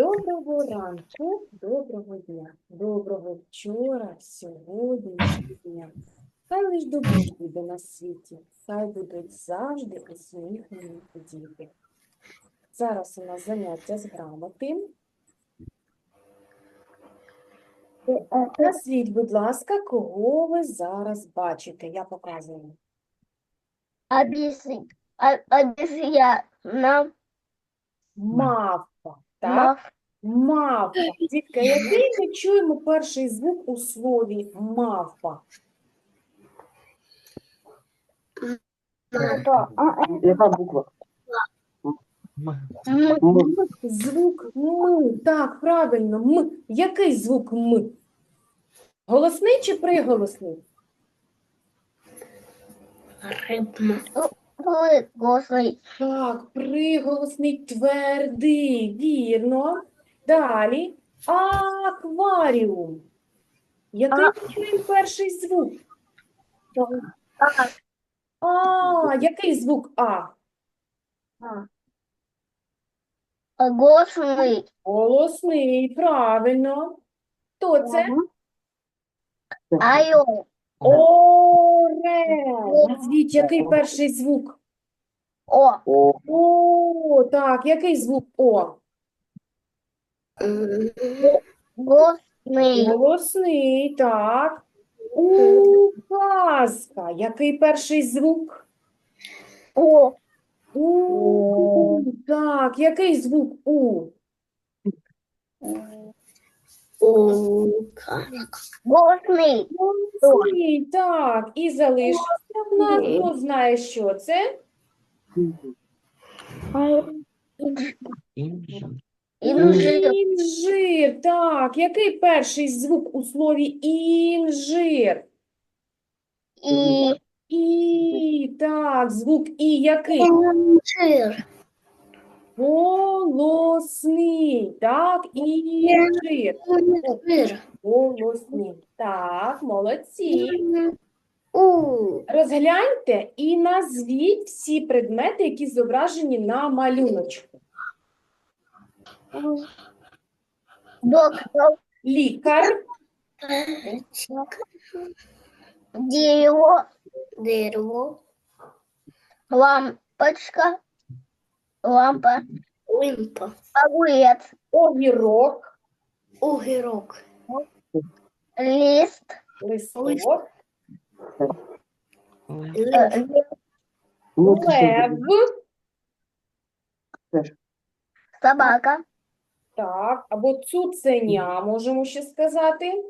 Доброго ранку, доброго дня, доброго вчора, сьогодні дня. Хай лиш добро буде на світі, хай будуть завжди усміхнені діти. Зараз у нас заняття з грамоти. Назвіть, будь ласка, кого ви зараз бачите. Я показую. А- обезьяна, Мавпа, так? мав, Мавпа. Дітка, який ми чуємо перший звук у слові мавпа? то, а, э, Яка буква? м. Звук М. Так, правильно, М. Який звук М? Голосний чи приголосний? Пригласный, Так, приголосний твердий, вірно. Далі акваріум. Який А. чуємо перший звук? а, А, який звук А? голосный, Голосний, правильно. Хто це? айо, Орел. Назвіть, який перший звук? О, О, О, так, який звук О? голосный, Голосний, так. Указка. Який перший звук? о, У. Так, який звук У? голосный, Голосний, так. І залишився в нас, хто знає, що це? Инжир, Інжир, так. Який перший звук у слові інжир? и І, так, звук І який? инжир, Голосний, так, інжир. Голосний. Так, молодці. У, Розгляньте і назвіть всі предмети, які зображені на малюночку. доктор, Лікар, дерево, дерево, лампочка, лампа, лампа, огурец, огірок, огірок, лист, листок, лев, собака, так, або цуценя, можемо ще сказати.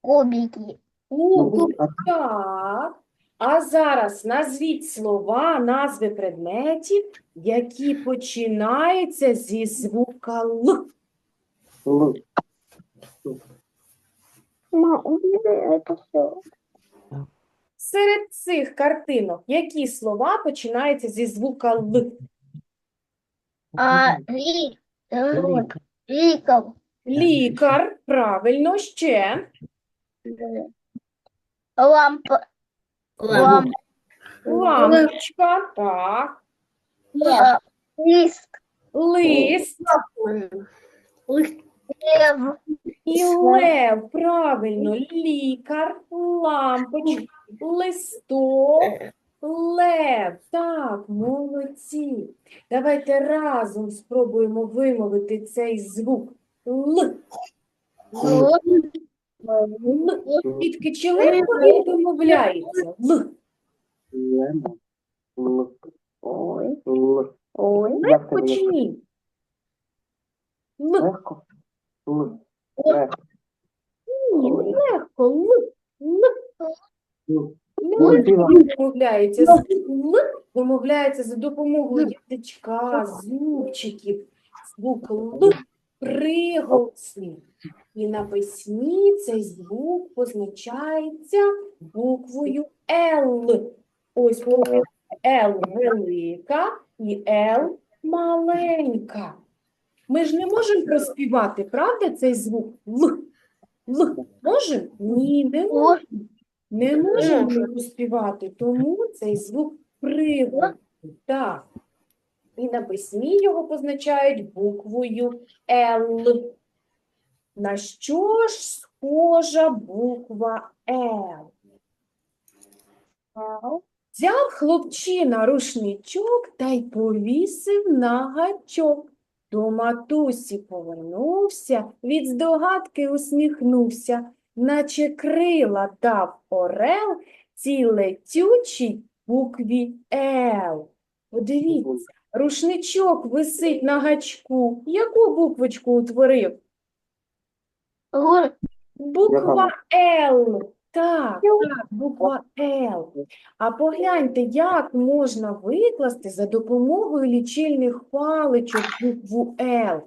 кубики, Кубик, так. А зараз назвіть слова, назви предметів, які починаються зі звука Л. Л. Ма, убери это все. Серед цих картинок які слова починаються зі звука Л? А, вот, ликов, Лікар, правильно, ще. лампа, лампа, Лампочка, так. э, лист, Лист лев, і лев, правильно. Лікар, лампочка, листок, лев. Так, молодці. Давайте разом спробуємо вимовити цей звук. Л. Л. Дітки, чи легко він вимовляється? Л. Л. Л. Легко чи ні? Л. Легко? Л. Легко. Ні, легко. Л. Л. Ой, вимовляється. З- Л вимовляється за допомогою язичка, зубчиків. Звук Л приголосний. І на письмі цей звук позначається буквою Л. Ось буква Л велика і Л маленька. Ми ж не можемо проспівати, правда, цей звук Л? Л. Можемо? Ні, не можемо. Не можемо Можемо. проспівати, тому цей звук приголосний. Так. І на письмі його позначають буквою Л. На що ж схожа буква Л? Взяв хлопчина рушничок та й повісив на гачок. До матусі повернувся, від здогадки усміхнувся, наче крила дав орел цій летючій букві Л. Подивіться, рушничок висить на гачку. Яку буквочку утворив? Буква Л. Так, так, буква Л. А погляньте, як можна викласти за допомогою лічильних паличок букву Л.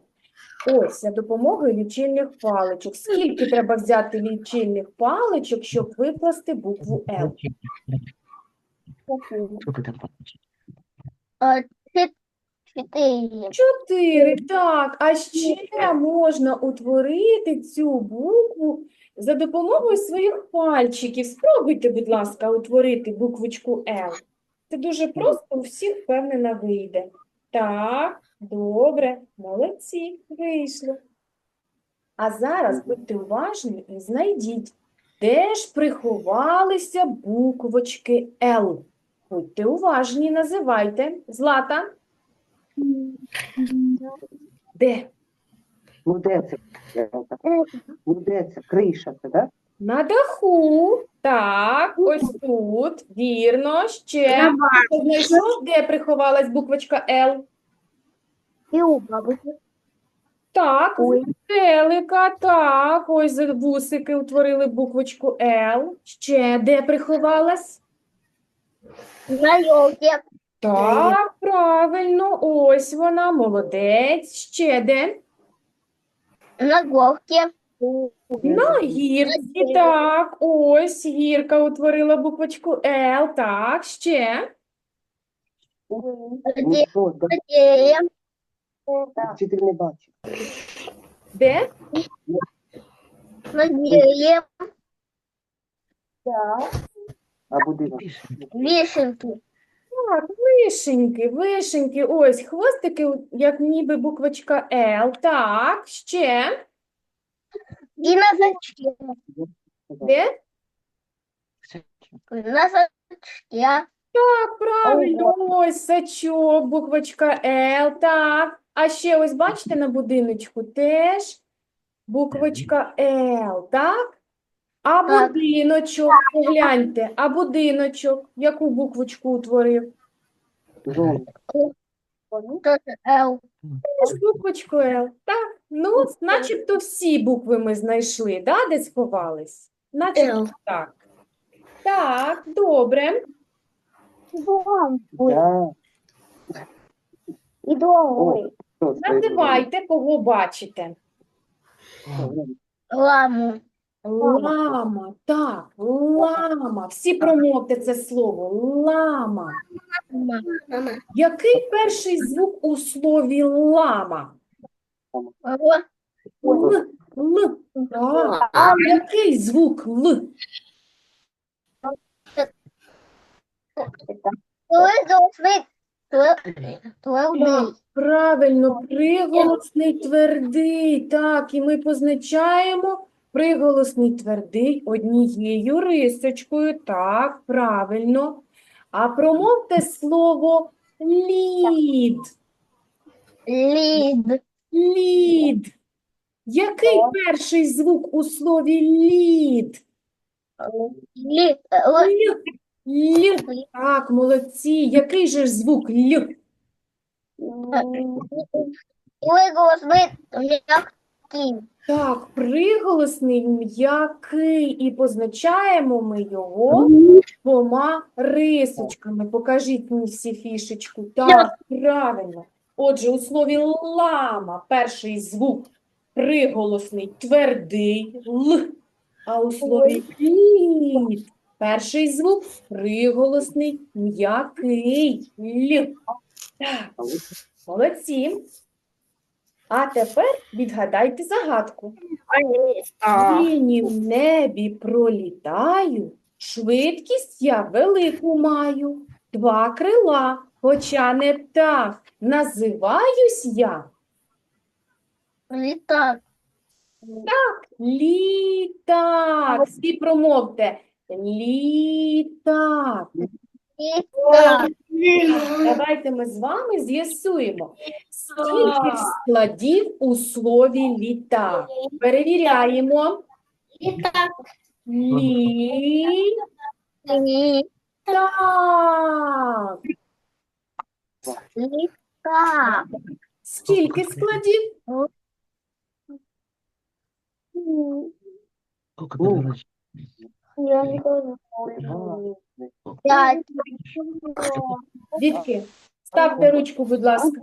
Ось, за допомогою лічильних паличок. Скільки треба взяти лічильних паличок, щоб викласти букву Л? Е, Чотири. Чотири, так. А ще можна утворити цю букву за допомогою своїх пальчиків. Спробуйте, будь ласка, утворити буквочку Л. Це дуже просто, у всіх впевнено вийде. Так, добре, молодці, вийшло. А зараз будьте уважні і знайдіть, де ж приховалися буквочки Л. Будьте уважні, називайте. Злата, де? Ну, де це? Ну, де це? Криша це, так? На даху. Так, ось тут. Вірно. Ще. Знайшов, де приховалась буквочка Л? І у бабусі. Так, Ой. Велика, так. Ось вусики утворили буквочку Л. Ще де приховалась? На йолці. Так, правильно. Ось вона, молодець. Ще де? На горці. На гірці, так. Ось гірка утворила буквочку Л. Так, ще. Ну, Дерев. Вчитель не бачить. Де? На дерев. А будинок? Вишенки. Так, вишеньки, вишеньки. Ось хвостики, як ніби буквочка Л. Так, ще. І на зачке. Де? На зачке. Так, правильно, ось сачок, буквочка Л. Так. А ще ось бачите на будиночку теж буквочка Л, так? А будиночок, погляньте, а будиночок, яку буквочку утворив? Л. Теж буквочку Л. Так, ну, начебто всі букви ми знайшли, да, де сховались? Начебто Л. так. Так, добре. Да. І довгий. Називайте, кого бачите. Ламу. Лама, так, лама. Всі промовте це слово. Лама. Який перший звук у слові лама? Л. Л. Так. А який звук Л? Твердий. Правильно, приголосний твердий. Так, і ми позначаємо приголосний твердий однією рисочкою. Так, правильно. А промовте слово лід. Лід. Лід. Який перший звук у слові лід? Лід. Л. Л. Так, молодці. Який же ж звук Л? Виголосний м'який. Так, приголосний м'який, і позначаємо ми його двома рисочками. Покажіть мені всі фішечку. Так, правильно. Отже, у слові лама перший звук приголосний твердий Л, а у слові лід перший звук приголосний м'який Л. Так, молодці. А тепер відгадайте загадку. Тіні в небі пролітаю, швидкість я велику маю, два крила, хоча не птах. Називаюсь я Літак. літак. Всі промовте. Літак. Літак. Давайте ми з вами з'ясуємо, скільки складів у слові літак. Перевіряємо. Літак. Літак. Літак. Скільки складів? Говоришь? Я не знаю. П'ять. Дітки, ставте ручку, будь ласка.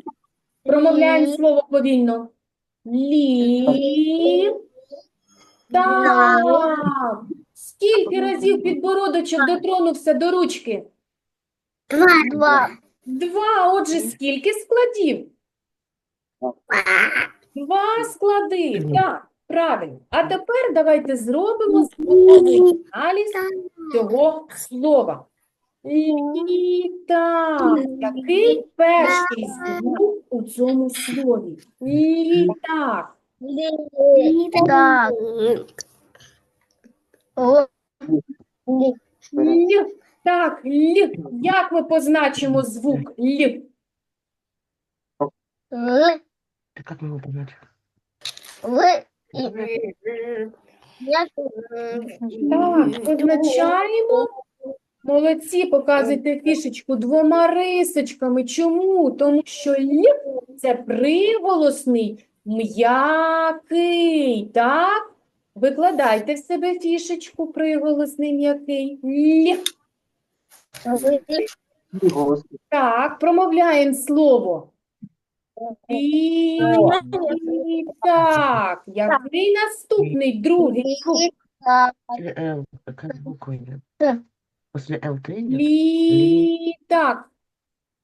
Промовляємо слово повільно. Лі. Так. Скільки разів підбородочок дотронувся до ручки? Два. Два. Два. Отже, скільки складів? Два склади. Так, правильно. А тепер давайте зробимо звуковий аналіз цього слова. Літак. Який перший звук у цьому слові? Літак. Літак. Л. Лі. Так, Л. Як ми позначимо звук Л? Л. Как его понять? Л. Так, позначаємо. Молодці, показуйте фішечку двома рисочками. Чому? Тому що Л – це приголосний, м'який, так? Викладайте в себе фішечку приголосний м'який. Л. Так, промовляємо слово. Літак. Який наступний, другий звук? Літак. После Л какая буква идет? Т. После Л ты идет? Літак.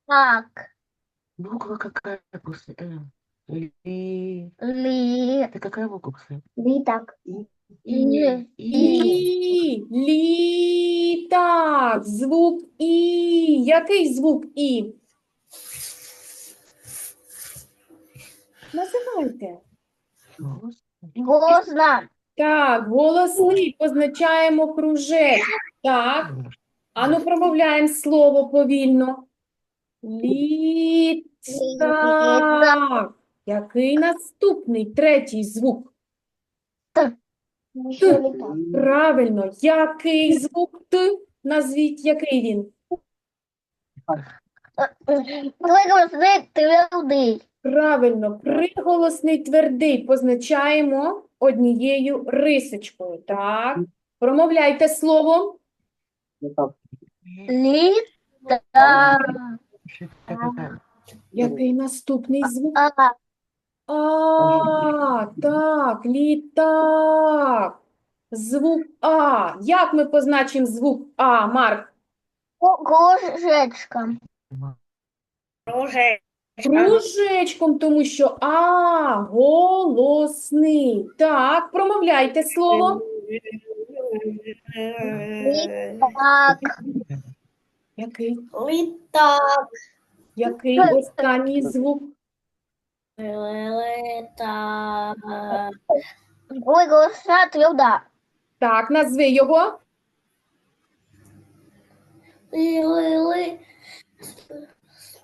Так. Буква какая после Л? Ли. Лі. Это какая буква после Л? Літак. И. Лі. І. Літак. Звук І. Який звук І? Називайте. Голосна. Так, голосний. Позначаємо кружечок. Так. Ану, промовляємо слово повільно. Літак. Який наступний, третій звук? Правильно. Який звук Т? Назвіть, який він? Голосний твердий. Правильно. Приголосний твердий позначаємо однією рисочкою. Так. Промовляйте слово. Какая? Який наступний звук? А. А, так, літак. Звук А. Як ми позначимо звук А, Марк? Кружечком. Кружечком, тому що А голосний. Так, промовляйте слово. Так. Який? Літак. Який останній звук? Літак. Ой, голосна тверда. Так, назви його. Ли-ли-ли.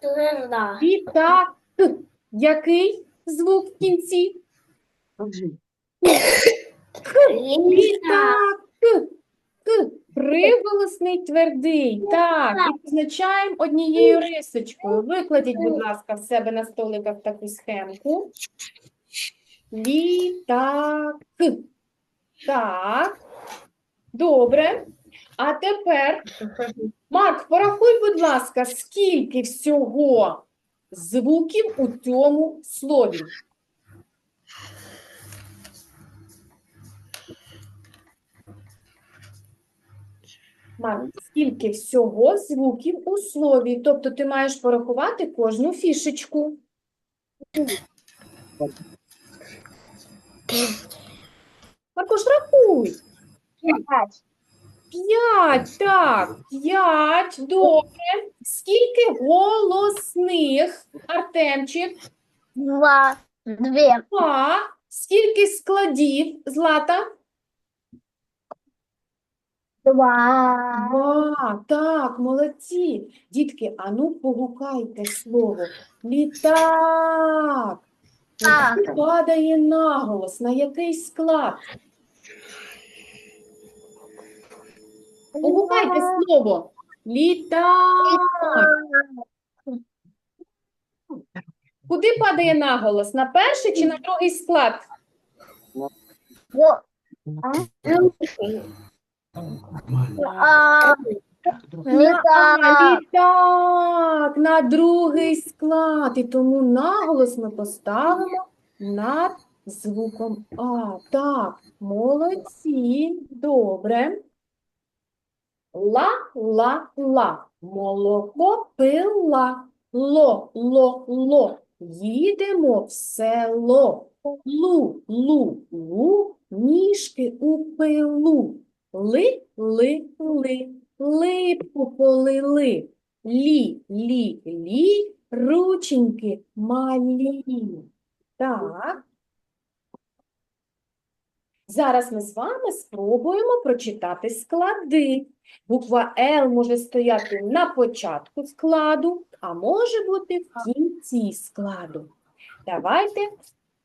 Тверда. Літак. Який звук в кінці? Скажи. Літак. К. К. Приголосний твердий. Так, і позначаємо однією рисочкою. Викладіть, будь ласка, в себе на столиках таку схемку. Літак. Так. Добре. А тепер, Марк, порахуй, будь ласка, скільки всього звуків у цьому слові? Марк, скільки всього звуків у слові? Тобто ти маєш порахувати кожну фішечку. Маркуш, рахуй. П'ять, так, п'ять, добре. Скільки голосних, Артемчик? Два. Две. Два. Скільки складів, Злата? Два. Два, так, молодці. Дітки, ану погукайте слово. Літак. Так. Падає наголос, на який склад? Погукайте слово. Літак. Куди падає наголос? На перший чи на другий склад? Літак. літак, на другий склад. І тому наголос ми поставимо над звуком А. Так, молодці, добре. Ла, ла, ла. Молоко пила. Ло, ло, ло. Їдемо в село. Лу, лу, лу. Ніжки у пилу. Ли, ли, ли. Липку полили. Лі, лі, лі. Рученьки малі. Так. Зараз ми з вами спробуємо прочитати склади. Буква Л може стояти на початку складу, а може бути в кінці складу. Давайте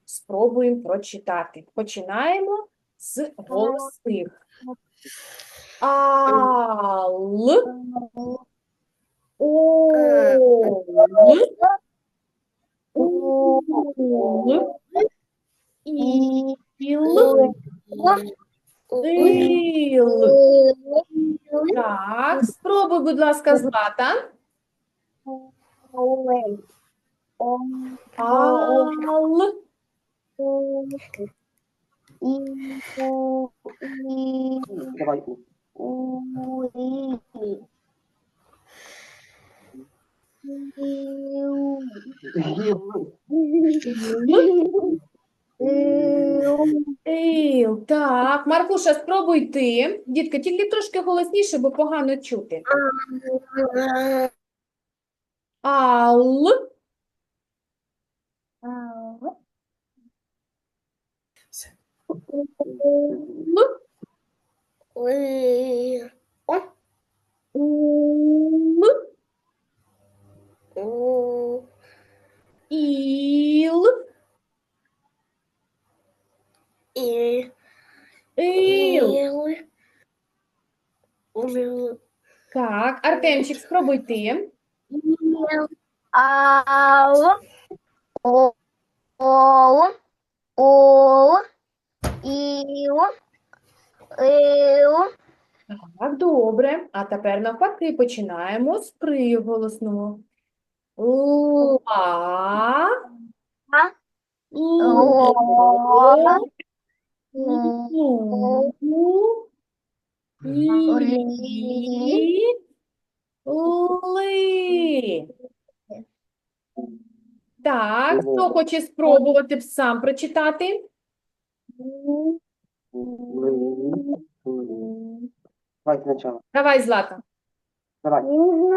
спробуємо прочитати. Починаємо з голосних. Ал, ол, ул, іл, ил. Так, спробуй, будь ласка, Злата. Ал, Давай. Ил. Так, Маркуша, спробуй ти. Дітка, тільки трошки голосніше, бо погано чути. Ал, ул, ил, ил. Так, Артемчик, спробуй ти. Ау, о, оу, оу, іу, іу, Так, добре. А тепер навпаки починаємо з приголосного. Ла, ло, лі, ли. Так, хто хоче спробувати сам прочитати? Давай спочатку. Давай, Злата. Давай.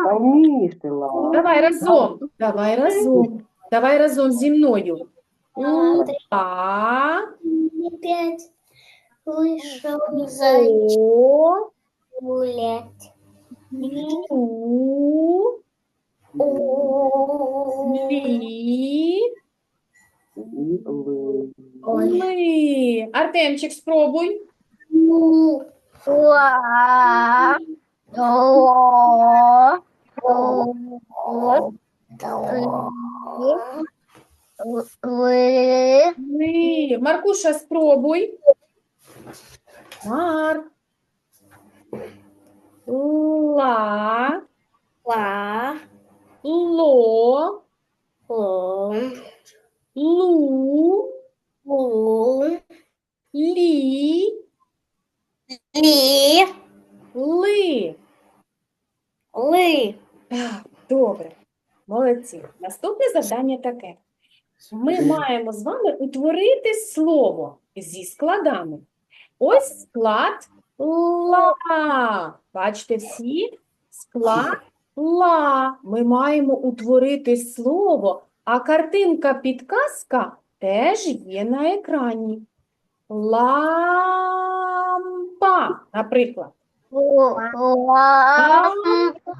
Та вмієш ти, Ла. Давай разом. Давай разом. Давай разом зі мною. Ла, Пять. Вышел зайчик о, гулять. лу, лі, І ли. ли. Артемчик, спробуй. Ла. О. О. Ли. Маркуша, спробуй. Мар. Ла, Ла. ло, Ло. лу, Лу. лі, Лі. ли. Ли. Так, добре. Молодці. Наступне завдання таке. Ми маємо з вами утворити слово зі складами. Ось склад ла. Бачите всі? Склад ла. Ми маємо утворити слово, а картинка підказка теж є на екрані. Лампа, наприклад. Лампа.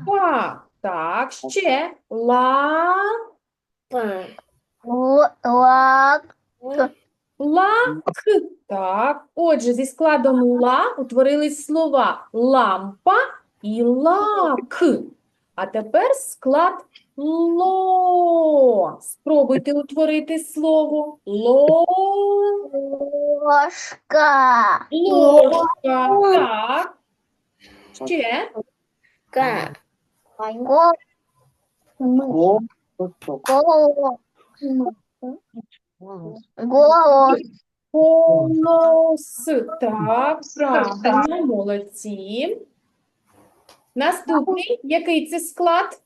Лампа. Так, ще ла. Лак. Лак. Так, отже, зі складом ла утворились слова лампа і лак. А тепер склад ло. Спробуйте утворити слово ло. Ложка. Ложка. Так. Ще. Ка. Ко- косок. Голос. Голос. Голос. Так, правильно, молодці. Наступний, який це склад?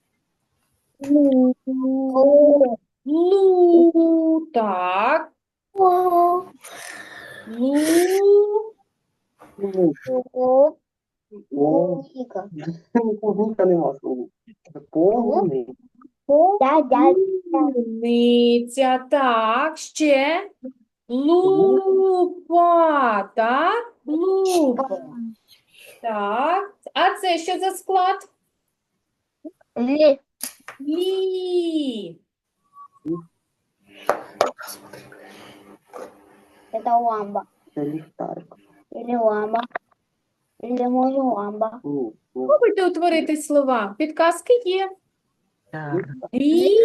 Лу. Так. Лу. Ну, о, Клубника Полуниця. Так, ще. Лупа. Так, лупа. Так. А це що за склад? Ли. Лі. Это ламба. Це ліхтарик. Или ламба. Или може ламба. Ні. Утворити слова. Підказки є. Так. Лі.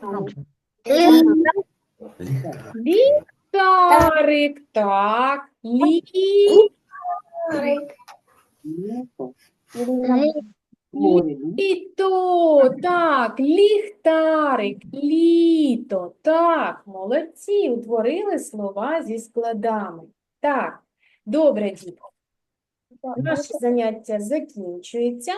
Громче. Ліхтарик. Так. Лі. Літо. Ли. Літо, так, ліхтарик, літо, так, молодці, утворили слова зі складами. Так, добре, дітки. Наше заняття закінчується.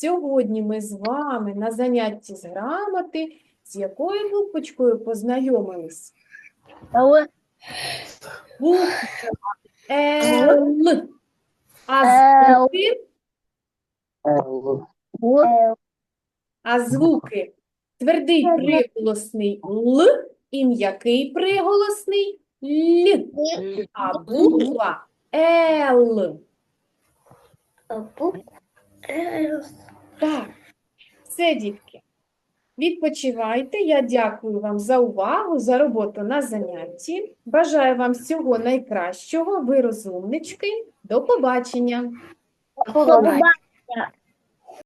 Сьогодні ми з вами на занятті з грамоти з якою буквочкою познайомились? Буква Л. А звуки, а звуки твердий приголосний Л і м'який приголосний Л. А буква Л. Так, все, дітки. Відпочивайте. Я дякую вам за увагу, за роботу на занятті. Бажаю вам всього найкращого. Ви розумнички. До побачення. Побачення.